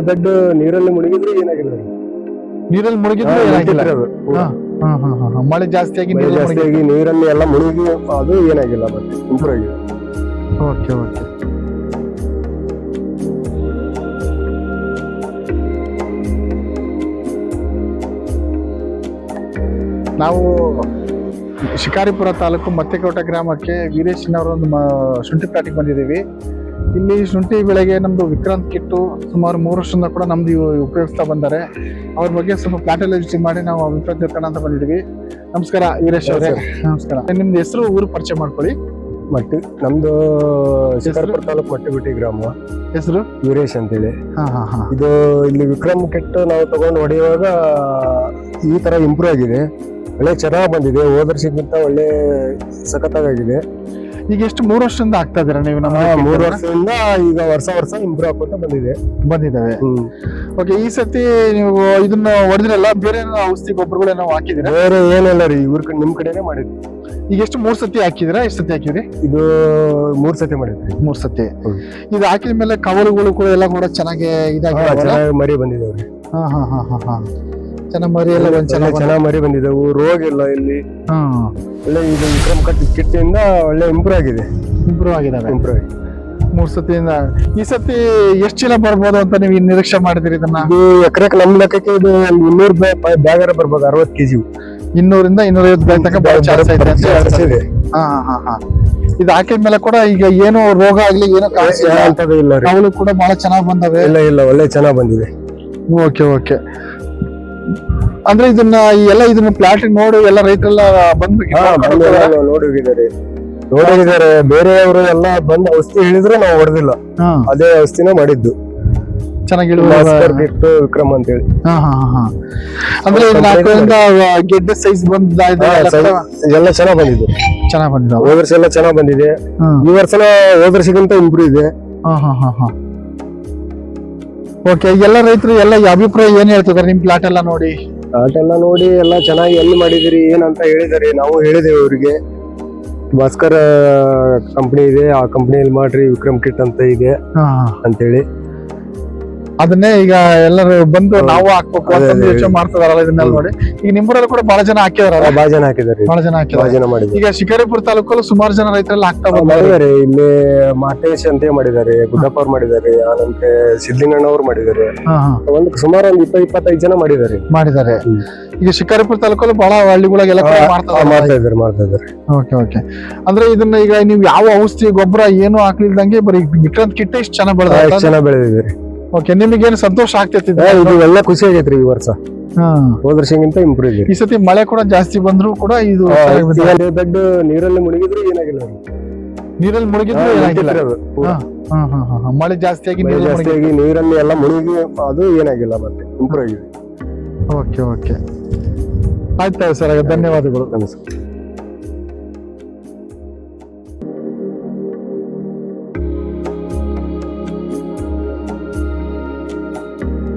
Bed ನೀರಲ್ಲಿ ಮುಳುಗಿದ್ರೆ ಏನಾಗಿಲ್ಲ. ನೀರಲ್ಲಿ ಮುಳುಗಿದ್ರೆ ಏನಾಗಿಲ್ಲ. ಮಳೆ ಜಾಸ್ತಿ ಆಗಿ ಮಳೆ ನೀರು ಜಾಸ್ತಿ ಆಗಿ ನೀರಲ್ಲಿ ಎಲ್ಲ ಮುಳುಗಿ ಅದು ಏನಾಗಿಲ್ಲ ಮತ್ತೆ ಇಂಪ್ರೂವ್ ಆಗಿದೆ. Okay okay. ನಾವು ಶಿಕಾರಿಪುರ ತಾಲೂಕು ಮತ್ತೆಕೋಟ ಗ್ರಾಮಕ್ಕೆ ವೀರೇಶ್ನವರೊಂದು ಮ- ಶುಂಠಿ ಪ್ಲಾಟಿಗೆ ಬಂದಿದ್ದೀವಿ. ಇಲ್ಲಿ ಶುಂಠಿ ಬೆಳೆಗೆ ನಮ್ಮದು ವಿಕ್ರಾಂತ್ ಕಿಟ್ಟು ಸುಮಾರು ಮೂರು ವರ್ಷದಿಂದ ಕೂಡ ನಮ್ದು ಉಪಯೋಗಿಸ್ತಾ ಬಂದಾರೆ. ಅವ್ರ ಬಗ್ಗೆ ಸ್ವಲ್ಪ ಪ್ಲಾಟಲ್ಲಿ ವಿಸಿಟ್ ಮಾಡಿ ನಾವು ಅಭಿಪ್ರಾಯ ಕಣ ಅಂತ ಬಂದಿದ್ವಿ. ನಮಸ್ಕಾರ ವೀರೇಶ್ ಅವರೇ. ನಮಸ್ಕಾರ. ನಿಮ್ದು ಹೆಸರು ಊರು ಪರಿಚಯ ಮಾಡ್ಕೊಳ್ಳಿ. ಮಟ್ಟಿ. ನಮ್ದು ಶಿಕಾರ್ಪುರ ತಾಲೂಕು ಮಟ್ಟಿಬಿಟ್ಟಿ ಗ್ರಾಮ. ಹೆಸರು? ವೀರೇಶ್ ಅಂತೇಳಿ. ಹಾ ಹಾ ಹಾ. ಇದು ಇಲ್ಲಿ ವಿಕ್ರಮ್ ಕೆಟ್ಟು ನಾವು ತಗೊಂಡು ಹೊಡೆಯುವಾಗ ಈ ತರ ಇಂಪ್ರೂವ್ ಆಗಿದೆ. ಒಳ್ಳೆ ಚೆನ್ನಾಗಿ ಬಂದಿದೆ. ಹೋದ ವರ್ಷಕ್ಕಿಂತ ಒಳ್ಳೆ ಸಖತ್ತಾಗಿದೆ ಈಗ ಎಷ್ಟು ಮೂರು ವರ್ಷದಿಂದ ಆಗ್ತಾ ಇದೀರಾ ನೀವು ನಮ್ಮ ಮೂರು ವರ್ಷದಿಂದ ಈಗ ವರ್ಷ ವರ್ಷ ಇಂಪ್ರೂವ್ ಆಗ್ಕೊಂತ ಬಂದಿದೆ. ಬಂದಿದ್ದಾವೆ. ಓಕೆ ಈ ಸತಿ ನೀವು ಇದನ್ನ ಹೊಡೆದಿರಲ್ಲ ಬೇರೆ ಏನೋ ಔಷಧಿ ಗೊಬ್ಬರಗಳೇನೋ ಹಾಕಿದಿರಾ ಬೇರೆ ಏನಿಲ್ಲ ರೀ ಇವ್ರ ಕಡೆ ನಿಮ್ ಕಡೆನೆ ಮಾಡಿದ್ವಿ ಈಗ ಎಷ್ಟು ಮೂರ್ ಸತಿ ಹಾಕಿದಿರಾ ಎಷ್ಟು ಸತಿ ಹಾಕಿದ್ರಿ ಇದು ಮೂರ್ ಸತಿ ಮಾಡಿದ್ರಿ ಮೂರ್ ಸತಿ. ಇದು ಹಾಕಿದ ಮೇಲೆ ಕವಲುಗಳು ಕೂಡ ಎಲ್ಲ ಕೂಡ ಚೆನ್ನಾಗಿ ಇದಾಗಿ ಮರಿ ಬಂದಿದೆ ಹಾ ಹಾ ಹಾ ಹಾ ಹಾ. ಚೆನ್ನಾಗಿ ಮರಿ ಎಲ್ಲ ಬಂದ್ ಚೆನ್ನಾಗಿ ಚೆನ್ನಾಗಿ ಮರಿ ಬಂದಿದ್ದವು ರೋಗ ಇಲ್ಲ ಇಲ್ಲಿ. ಒಳ್ಳೆ ಇದು ವಿಕ್ರಮ್ ಕಟ್ ಕಿಟ್ಟಿಂದ ಒಳ್ಳೆ ಇಂಪ್ರೂವ್ ಆಗಿದೆ. ಇಂಪ್ರೂವ್ ಆಗಿದಾವೆ. ಇಂಪ್ರೂವ್ ಆಗಿದೆ. ಮೂರ್ ಸತಿಯಿಂದ. ಈ ಸತಿ ಎಷ್ಟು ಚೀಲ ಬರ್ಬೋದು ಅಂತ ನೀವು ನಿರೀಕ್ಷೆ ಮಾಡಿದಿರಿ ಇದನ್ನ? ಇದು ಎಕರೆಕ್ ನಮ್ ಲೆಕ್ಕಕ್ಕೆ ಇದು ಒಂದು ಇನ್ನೂರು ಬ್ಯಾಗರ ಬರ್ಬೋದು ಅರವತ್ತು ಕೆಜಿ. ಇನ್ನೂರಿಂದ ಇನ್ನೂರೈವತ್ತು ಬ್ಯಾಗ್ ತನಕ ಬಹಳ ಚಾನ್ಸ್ ಐತೆ ಅಂತ. ಇದೆ. ಹಾ ಹಾ ಹಾ. ಇದು ಹಾಕಿದ ಮೇಲೆ ಕೂಡ ಈಗ ಏನು ರೋಗ ಆಗ್ಲಿ ಏನೋ ಕಾಣಿಸಿಲ್ಲ ಅಂತದೇ ಇಲ್ಲ. ರೀ. ಕೂಡ ಬಹಳ ಚೆನ್ನಾಗಿ ಬಂದವೆ. ಇಲ್ಲ ಇಲ್ಲ ಒಳ್ಳೆ ಚೆನ್ನಾಗಿ ಬಂದಿದೆ. Okay okay. ಅಂದ್ರೆ ಇದನ್ನ ಎಲ್ಲ ಇದನ್ನ ಪ್ಲಾಟ್ ನೋಡಿ ಎಲ್ಲ ರೈತರೆಲ್ಲ ಬಂದು ಹಾ ನೋಡಿ ಹೋಗಿದ್ದಾರೆ. ನೋಡಿ ಹೋಗಿದ್ದಾರೆ. ಬೇರೆಯವರು ಎಲ್ಲ ಬಂದು ಔಷಧಿ ಹೇಳಿದ್ರೆ ನಾವು ಹೊಡೆದಿಲ್ಲ. ಅದೇ ಔಷಧಿನ ಮಾಡಿದ್ದು. ಚೆನ್ನಾಗಿ ಬಿಟ್ಟು ವಿಕ್ರಮ್ ಅಂತ ಹೇಳಿ ಹಾ, ಹಾ, ಹಾ, ಹಾ. ಅಂದ್ರೆ ನಾಲ್ಕರಿಂದ ಗೆಡ್ಡೆ ಸೈಜ್ ಬಂದ ಎಲ್ಲ ಚೆನ್ನಾಗ್ ಬಂದಿದೆ ಚೆನ್ನಾಗಿ ಬಂದಿದೆ ಹೋದ ವರ್ಷ ಎಲ್ಲ ಚೆನ್ನಾಗ್ ಬಂದಿದೆ. ಈ ವರ್ಷನ ಹೋದ ವರ್ಷಕ್ಕಿಂತ ಇಂಪ್ರೂವ್ ಇದೆ. ಓಕೆ ಎಲ್ಲ ರೈತರು ಎಲ್ಲ ಅಭಿಪ್ರಾಯ ಏನ್ ಹೇಳ್ತಿದಾರೆ? ನಿಮ್ ಪ್ಲಾಟ್ ಎಲ್ಲ ನೋಡಿ. ಆಟ ಎಲ್ಲ ನೋಡಿ ಎಲ್ಲ ಚೆನ್ನಾಗಿ ಎಲ್ಲಿ ಮಾಡಿದಿರಿ ಏನಂತ ಹೇಳಿದಾರೆ ನಾವು ಹೇಳಿದೇವೆ ಅವರಿಗೆ. ಭಾಸ್ಕರ್ ಕಂಪ್ನಿ ಇದೆ. ಆ ಕಂಪ್ನಿಯಲ್ಲಿ ಮಾಡ್ರಿ ವಿಕ್ರಮ್ ಕಿಟ್ ಅಂತ ಇದೆ ಹಾ, ಅಂತೇಳಿ. ಅದನ್ನೇ ಈಗ ಎಲ್ಲರೂ ಬಂದು. ನಾವು ಹಾಕ್ಬೇಕು ಅಂತ. ಯೋಚನೆ ಮಾಡ್ತಿದಾರಲ್ಲ ಇದನ್ನೆಲ್ಲ ನೋಡಿ. ಈಗ ನಿಮ್ಮೂರಲ್ಲಿ ಕೂಡ ಬಹಳ ಜನ ಹಾಕಿದಾರಲ್ಲ ಬಹಳ ಜನ ಹಾಕಿದಾರೆ ಬಹಳ ಜನ ಹಾಕಿದ್ದಾರೆ. ಈಗ ಶಿಕಾರಿಪುರ ತಾಲೂಕಲ್ಲೂ ಸುಮಾರು ಜನ ರೈತರೆಲ್ಲ ಹಾಕ್ತಾ ಮಾಡಿದ್ದಾರೆ. ಇಲ್ಲಿ ಮಾಟೇಶ್ ಅಂತ ಮಾಡಿದ್ದಾರೆ ಗುಡ್ಡಪ್ಪ ಅವ್ರು ಮಾಡಿದ್ದಾರೆ ಆನಂತರ ಸಿದ್ಲಿಂಗಣ್ಣ ಅವ್ರು ಮಾಡಿದ್ದಾರೆ. ಒಂದು ಸುಮಾರು ಒಂದು ಇಪ್ಪ ಇಪ್ಪತ್ತೈದು ಜನ ಮಾಡಿದ್ದಾರೆ. ಮಾಡಿದ್ದಾರೆ. ಈಗ ಶಿಕಾರಿಪುರ ತಾಲೂಕಲ್ಲೂ ಬಹಳ ಹಳ್ಳಿಗಳಿಗೆಲ್ಲ ಮಾಡ್ತಾ ಇದ್ದಾರೆ. ಮಾಡ್ತಾ ಇದ್ದಾರೆ ಓಕೆ ಓಕೆ. ಅಂದ್ರೆ ಇದನ್ನ ಈಗ ನೀವು ಯಾವ ಔಷಧಿ ಗೊಬ್ಬರ ಏನು ಹಾಕ್ಲಿಲ್ದಂಗೆ ಬರೀ ವಿಕ್ರಾಂತ್ ಕಿಟ್ಟ ಇಷ್ಟು ಚೆನ್ನಾಗಿ ಬೆಳೆದ ಚೆನ್ನಾಗಿ ಬೆಳೆದಿದ್ದಾರೆ. ಓಕೆ ನಿಮಗೇನು ಸಂತೋಷ ಆಗ್ತೈತಿ ಇದು? ಎಲ್ಲ ಖುಷಿ ಆಗೈತ್ರಿ ಈ ವರ್ಷ. ಹೋದ ವರ್ಷಗಿಂತ ಇಂಪ್ರೂವ್ ಇದೆ ಈ ಸತಿ ಮಳೆ ಕೂಡ ಜಾಸ್ತಿ ಬಂದ್ರು ಕೂಡ ಇದು ದೊಡ್ಡ ಬಂದಿದೆ. ನೀರಲ್ಲಿ ಮುಳುಗಿದ್ರು ಏನಾಗಿಲ್ಲ. ನೀರಲ್ಲಿ ಮುಳುಗಿದ್ರು ಏನಾಗಿಲ್ಲ. ಹಾ, ಹಾ, ಹಾ, ಹಾ. ಮಳೆ ಜಾಸ್ತಿ ಆಗಿ ನೀರಲ್ಲಿ ಜಾಸ್ತಿ ಆಗಿ ನೀರಲ್ಲಿ ಎಲ್ಲ ಮುಳುಗಿ ಅದು ಏನಾಗಿಲ್ಲ ಮತ್ತೆ ಇಂಪ್ರೂವ್ ಆಗಿದೆ. ಓಕೆ ಓಕೆ ಆಯ್ತಾ ಸರ್ ಧನ್ಯವಾದಗಳು. ನಮಸ್ಕಾರ.